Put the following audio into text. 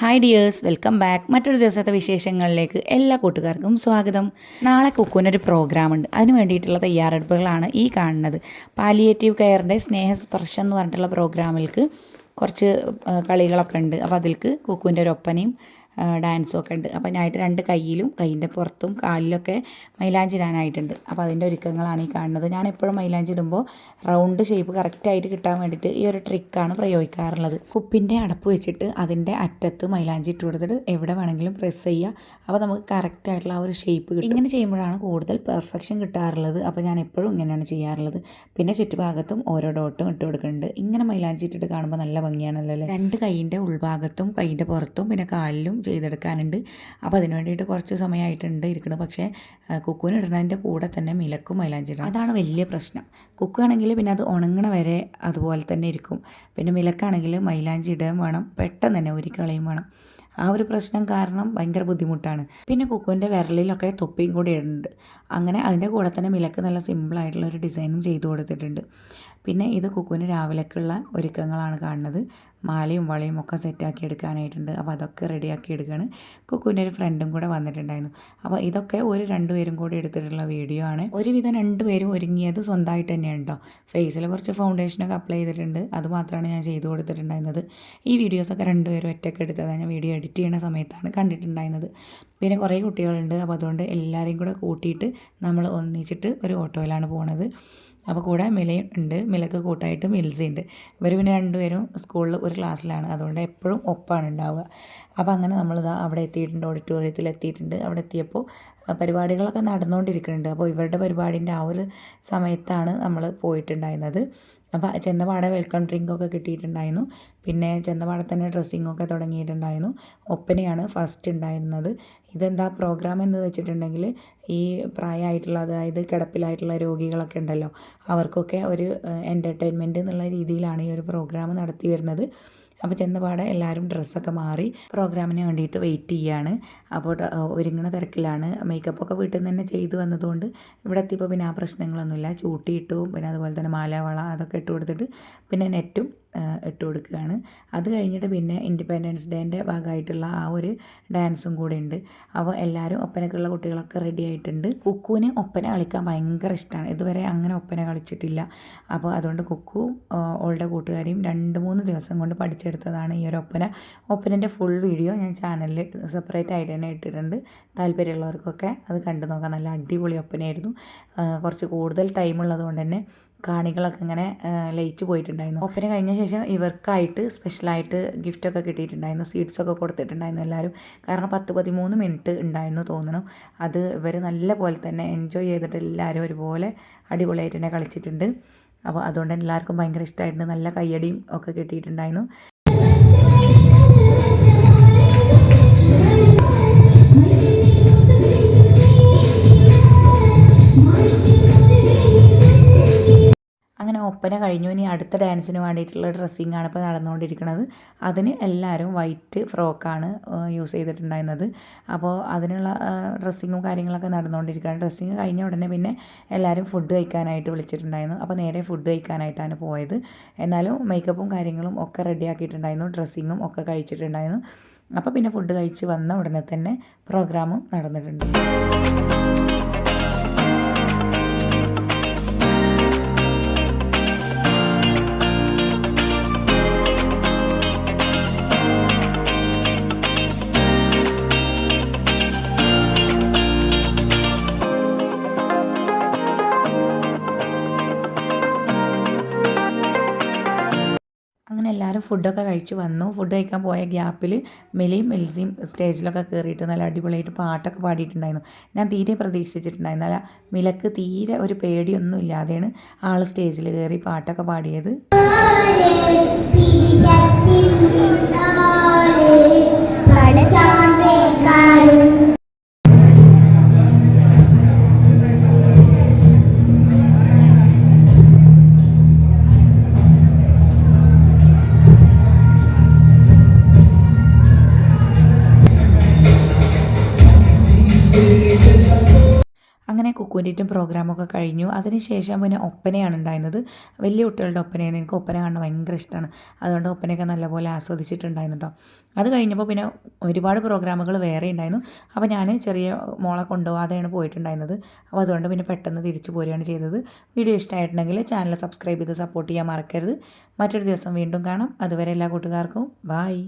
Hi dears welcome back മറ്റൊരു ദിവസത്തെ വിശേഷങ്ങളിലേക്ക് എല്ലാ കൂട്ടുകാർക്കും സ്വാഗതം. നാളെ കുക്കുവിനൊരു പ്രോഗ്രാം ഉണ്ട്. അതിന് വേണ്ടിയിട്ടുള്ള തയ്യാറെടുപ്പുകളാണ് ഈ കാണുന്നത്. പാലിയേറ്റീവ് കെയറിന്റെ സ്നേഹസ്പർശം എന്ന് പറഞ്ഞിട്ടുള്ള പ്രോഗ്രാമിൽക്ക് കുറച്ച് കളികളൊക്കെ ഉണ്ട്. അപ്പോൾ അതിൽക്ക് കുക്കുവിന്റെ ഒരു ഒപ്പനയും ഡാൻസും ഒക്കെ ഉണ്ട്. അപ്പോൾ ഞാനായിട്ട് രണ്ട് കയ്യിലും കൈയിന്റെ പുറത്തും കാലിലൊക്കെ മൈലാഞ്ചി ഇടാനായിട്ടുണ്ട് അപ്പോൾ അതിന്റെ ഒരുക്കങ്ങളാണ് ഈ കാണുന്നത്. ഞാൻ എപ്പോഴും മൈലാഞ്ചി ഇടുമ്പോൾ റൗണ്ട് ഷേപ്പ് കറക്റ്റായിട്ട് കിട്ടാൻ വേണ്ടിയിട്ട് ഈ ഒരു ട്രിക്കാണ് പ്രയോഗിക്കാറുള്ളത്. കുപ്പിന്റെ അടപ്പ് വെച്ചിട്ട് അതിന്റെ അറ്റത്ത് മൈലാഞ്ചി ഇട്ട് കൊടുത്തിട്ട് എവിടെ വേണമെങ്കിലും പ്രസ് ചെയ്യുക. അപ്പോൾ നമുക്ക് കറക്റ്റായിട്ടുള്ള ആ ഒരു ഷേപ്പ് കിട്ടും. ഇങ്ങനെ ചെയ്യുമ്പോഴാണ് കൂടുതൽ പെർഫെക്ഷൻ കിട്ടാറുള്ളത്. അപ്പോൾ ഞാൻ എപ്പോഴും ഇങ്ങനെയാണ് ചെയ്യാറുള്ളത്. പിന്നെ ചുറ്റുഭാഗത്തും ഓരോ ഡോട്ടും ഇട്ട് കൊടുക്കുന്നുണ്ട്. ഇങ്ങനെ മൈലാഞ്ചി ഇട്ടിട്ട് കാണുമ്പോൾ നല്ല ഭംഗിയാണല്ലോ അല്ലേ? രണ്ട് കൈയിന്റെ ഉൾഭാഗത്തും കൈയിന്റെ പുറത്തും പിന്നെ കാലിലും ചെയ്തെടുക്കാനുണ്ട്. അപ്പോൾ അതിന് വേണ്ടിയിട്ട് കുറച്ച് സമയമായിട്ടുണ്ട് ഇരിക്കുന്നത് പക്ഷേ കുക്കുവിന് ഇടുന്നതിന്റെ കൂടെ തന്നെ മിലക്കും മൈലാഞ്ചി ഇടണം അതാണ് വലിയ പ്രശ്നം. കുക്കാണെങ്കിൽ പിന്നെ അത് ഉണങ്ങണ വരെ അതുപോലെ തന്നെ ഇരിക്കും. പിന്നെ മിലക്കാണെങ്കിൽ മൈലാഞ്ചി ഇടുകയും വേണം. പെട്ടെന്ന് തന്നെ ഒരു വേണം. ആ ഒരു പ്രശ്നം കാരണം ഭയങ്കര ബുദ്ധിമുട്ടാണ്. പിന്നെ കുക്കുവിന്റെ വിരലിലൊക്കെ തൊപ്പിയും കൂടി ഇടുന്നുണ്ട്. അങ്ങനെ അതിന്റെ കൂടെ തന്നെ മിലക്ക് നല്ല സിമ്പിളായിട്ടുള്ള ഒരു ഡിസൈനും ചെയ്തു കൊടുത്തിട്ടുണ്ട്. പിന്നെ ഇത് കുക്കുവിന് രാവിലേക്കുള്ള ഒരുക്കങ്ങളാണ് കാണുന്നത്. മാലയും വളയും ഒക്കെ സെറ്റാക്കി എടുക്കാനായിട്ടുണ്ട്. അപ്പോൾ അതൊക്കെ റെഡിയാക്കി എടുക്കുകയാണ് കുക്കുവിന്റെ ഒരു ഫ്രണ്ടും കൂടെ വന്നിട്ടുണ്ടായിരുന്നു. അപ്പോൾ ഇതൊക്കെ ഒരു രണ്ടുപേരും കൂടി എടുത്തിട്ടുള്ള വീഡിയോ ആണ്. ഒരുവിധം രണ്ടുപേരും ഒരുങ്ങിയത് സ്വന്തമായിട്ട് തന്നെയാണ് കേട്ടോ ഫേസിൽ കുറച്ച് ഫൗണ്ടേഷനൊക്കെ അപ്ലൈ ചെയ്തിട്ടുണ്ട്. അതുമാത്രമാണ് ഞാൻ ചെയ്തു കൊടുത്തിട്ടുണ്ടായിരുന്നത്. ഈ വീഡിയോസൊക്കെ രണ്ടുപേരും ഒറ്റയ്ക്ക് എടുത്തതാണ്. ഞാൻ വീഡിയോ എഡിറ്റ് ചെയ്യുന്ന സമയത്താണ് കണ്ടിട്ടുണ്ടായിരുന്നത്. പിന്നെ കുറേ കുട്ടികളുണ്ട്. അപ്പോൾ അതുകൊണ്ട് എല്ലാവരെയും കൂടെ കൂട്ടിയിട്ട് നമ്മൾ ഒന്നിച്ചിട്ട് ഒരു ഓട്ടോയിലാണ് പോണത്. അപ്പോൾ കൂടെ മിലയും ഉണ്ട് മിലക്ക് കൂട്ടായിട്ടും മിൽസി ഉണ്ട്. ഇവർ പിന്നെ രണ്ടുപേരും സ്കൂളിൽ ഒരു ക്ലാസ്സിലാണ്. അതുകൊണ്ട് എപ്പോഴും ഒപ്പാണ് ഉണ്ടാവുക. അപ്പോൾ അങ്ങനെ നമ്മളിതാ അവിടെ എത്തിയിട്ടുണ്ട് ഓഡിറ്റോറിയത്തിൽ എത്തിയിട്ടുണ്ട്. അവിടെ എത്തിയപ്പോൾ പരിപാടികളൊക്കെ നടന്നുകൊണ്ടിരിക്കുന്നുണ്ട് അപ്പോൾ ഇവരുടെ പരിപാടിന്റെ ആ ഒരു സമയത്താണ് നമ്മൾ പോയിട്ടുണ്ടായിരുന്നത്. അപ്പോൾ ചെന്നപാടെ വെൽക്കം ഡ്രിങ്കൊക്കെ കിട്ടിയിട്ടുണ്ടായിരുന്നു. പിന്നെ ചെന്നപാടെ തന്നെ ഡ്രസ്സിങ്ങൊക്കെ തുടങ്ങിയിട്ടുണ്ടായിരുന്നു. ഒപ്പനയാണ് ഫസ്റ്റ് ഉണ്ടായിരുന്നത്. ഇതെന്താ പ്രോഗ്രാം എന്ന് വെച്ചിട്ടുണ്ടെങ്കിൽ ഈ പ്രായമായിട്ടുള്ള അതായത് കിടപ്പിലായിട്ടുള്ള രോഗികളൊക്കെ ഉണ്ടല്ലോ അവർക്കൊക്കെ ഒരു എന്റർടൈൻമെന്റ് എന്നുള്ള രീതിയിലാണ് ഈ ഒരു പ്രോഗ്രാം നടത്തി വരുന്നത്. അപ്പോൾ ചെന്നപാടെ എല്ലാവരും ഡ്രസ്സൊക്കെ മാറി പ്രോഗ്രാമിന് വേണ്ടിയിട്ട് വെയിറ്റ് ചെയ്യാണ് അപ്പോൾ ഒരുങ്ങണ തിരക്കിലാണ്. മേക്കപ്പൊക്കെ വീട്ടിൽ നിന്ന് തന്നെ ചെയ്തു വന്നതുകൊണ്ട് ഇവിടെ എത്തിയപ്പോൾ പിന്നെ ആ പ്രശ്നങ്ങളൊന്നുമില്ല. ചൂട്ടിയിട്ടു പിന്നെ അതുപോലെ തന്നെ മാല വള അതൊക്കെ ഇട്ട് കൊടുത്തിട്ട് പിന്നെ നെറ്റും ഇട്ട് കൊടുക്കുകയാണ്. അത് കഴിഞ്ഞിട്ട് പിന്നെ ഇൻഡിപെൻഡൻസ് ഡേന്റെ ഭാഗമായിട്ടുള്ള ആ ഒരു ഡാൻസും കൂടെ ഉണ്ട്. അപ്പോൾ എല്ലാവരും ഒപ്പനക്കുള്ള കുട്ടികളൊക്കെ റെഡി ആയിട്ടുണ്ട്. കുക്കുവിന് ഒപ്പന കളിക്കാൻ ഭയങ്കര ഇഷ്ടമാണ്. ഇതുവരെ അങ്ങനെ ഒപ്പന കളിച്ചിട്ടില്ല. അപ്പോൾ അതുകൊണ്ട് കുക്കു ഓളുടെ കൂട്ടുകാരിയും രണ്ട് മൂന്ന് ദിവസം കൊണ്ട് പഠിച്ചെടുത്തതാണ് ഈ ഒരു ഒപ്പന. ഒപ്പനന്റെ ഫുൾ വീഡിയോ ഞാൻ ചാനലിൽ സെപ്പറേറ്റ് ആയിട്ട് തന്നെ ഇട്ടിട്ടുണ്ട്. താല്പര്യമുള്ളവർക്കൊക്കെ അത് കണ്ടു നോക്കാം. നല്ല അടിപൊളി ഒപ്പനയായിരുന്നു. കുറച്ച് കൂടുതൽ ടൈം ഉള്ളതുകൊണ്ട് തന്നെ കാണികളൊക്കെ ഇങ്ങനെ ലയിച്ച് പോയിട്ടുണ്ടായിരുന്നു. ഒപ്പന കഴിഞ്ഞ ശേഷം ഇവർക്കായിട്ട് സ്പെഷ്യലായിട്ട് ഗിഫ്റ്റൊക്കെ കിട്ടിയിട്ടുണ്ടായിരുന്നു. സ്വീറ്റ്സൊക്കെ കൊടുത്തിട്ടുണ്ടായിരുന്നു എല്ലാവരും. കാരണം പത്ത് പതിമൂന്ന് മിനിറ്റ് ഉണ്ടായിരുന്നു തോന്നുന്നു അത് ഇവർ നല്ല പോലെ തന്നെ എൻജോയ് ചെയ്തിട്ട് എല്ലാവരും ഒരുപോലെ അടിപൊളിയായിട്ട് തന്നെ കളിച്ചിട്ടുണ്ട്. അപ്പോൾ അതുകൊണ്ട് എല്ലാവർക്കും ഭയങ്കര ഇഷ്ടമായിട്ടുണ്ട് നല്ല കയ്യടിയും ഒക്കെ കിട്ടിയിട്ടുണ്ടായിരുന്നു. ഒപ്പന കഴിഞ്ഞു. ഇനി അടുത്ത ഡാൻസിന് വേണ്ടിയിട്ടുള്ള ഡ്രസ്സിങ് ആണ് ഇപ്പോൾ നടന്നുകൊണ്ടിരിക്കുന്നത്. അതിന് എല്ലാവരും വൈറ്റ് ഫ്രോക്കാണ് യൂസ് ചെയ്തിട്ടുണ്ടായിരുന്നത്. അപ്പോൾ അതിനുള്ള ഡ്രസ്സിങ്ങും കാര്യങ്ങളൊക്കെ നടന്നുകൊണ്ടിരിക്കുകയാണ്. ഡ്രസ്സിങ് കഴിഞ്ഞ ഉടനെ പിന്നെ എല്ലാവരും ഫുഡ് കഴിക്കാനായിട്ട് വിളിച്ചിട്ടുണ്ടായിരുന്നു. അപ്പോൾ നേരെ ഫുഡ് കഴിക്കാനായിട്ടാണ് പോയത്. എന്നാലും മേക്കപ്പും കാര്യങ്ങളും ഒക്കെ റെഡിയാക്കിയിട്ടുണ്ടായിരുന്നു ഡ്രസ്സിങ്ങും ഒക്കെ കഴിച്ചിട്ടുണ്ടായിരുന്നു. അപ്പോൾ പിന്നെ ഫുഡ് കഴിച്ച് വന്ന ഉടനെ തന്നെ പ്രോഗ്രാമും നടന്നിട്ടുണ്ട്. അങ്ങനെ എല്ലാവരും ഫുഡൊക്കെ കഴിച്ച് വന്നു. ഫുഡ് കഴിക്കാൻ പോയ ഗ്യാപ്പിൽ മെലിയും മെൽസിയും സ്റ്റേജിലൊക്കെ കയറിയിട്ട് നല്ല അടിപൊളിയായിട്ട് പാട്ടൊക്കെ പാടിയിട്ടുണ്ടായിരുന്നു. ഞാൻ തീരെ പ്രതീക്ഷിച്ചിട്ടുണ്ടായിരുന്നു അല്ല മിലക്ക് തീരെ ഒരു പേടിയൊന്നും ഇല്ലാതെയാണ് ആൾ സ്റ്റേജിൽ കയറി പാട്ടൊക്കെ പാടിയത്. കുക്കുവിന്റെയും പ്രോഗ്രാമൊക്കെ കഴിഞ്ഞു. അതിനുശേഷം പിന്നെ ഒപ്പനയാണ് ഉണ്ടായിരുന്നത്. വലിയ കുട്ടികളുടെ ഒപ്പനയാണ് എനിക്ക് ഒപ്പന കാണാൻ ഭയങ്കര ഇഷ്ടമാണ്. അതുകൊണ്ട് ഒപ്പനയൊക്കെ നല്ലപോലെ ആസ്വദിച്ചിട്ടുണ്ടായിരുന്നു കേട്ടോ അത് കഴിഞ്ഞപ്പോൾ പിന്നെ ഒരുപാട് പ്രോഗ്രാമുകൾ വേറെ ഉണ്ടായിരുന്നു. അപ്പോൾ ഞാൻ ചെറിയ മോളെ കൊണ്ടുപോകാതെയാണ് പോയിട്ടുണ്ടായിരുന്നത്. അപ്പോൾ അതുകൊണ്ട് പിന്നെ പെട്ടെന്ന് തിരിച്ചു പോരുകയാണ് ചെയ്തത്. വീഡിയോ ഇഷ്ടമായിട്ടുണ്ടെങ്കിൽ ചാനൽ സബ്സ്ക്രൈബ് ചെയ്ത് സപ്പോർട്ട് ചെയ്യാൻ മറക്കരുത്. മറ്റൊരു ദിവസം വീണ്ടും കാണാം. അതുവരെ എല്ലാ കൂട്ടുകാർക്കും ബായ്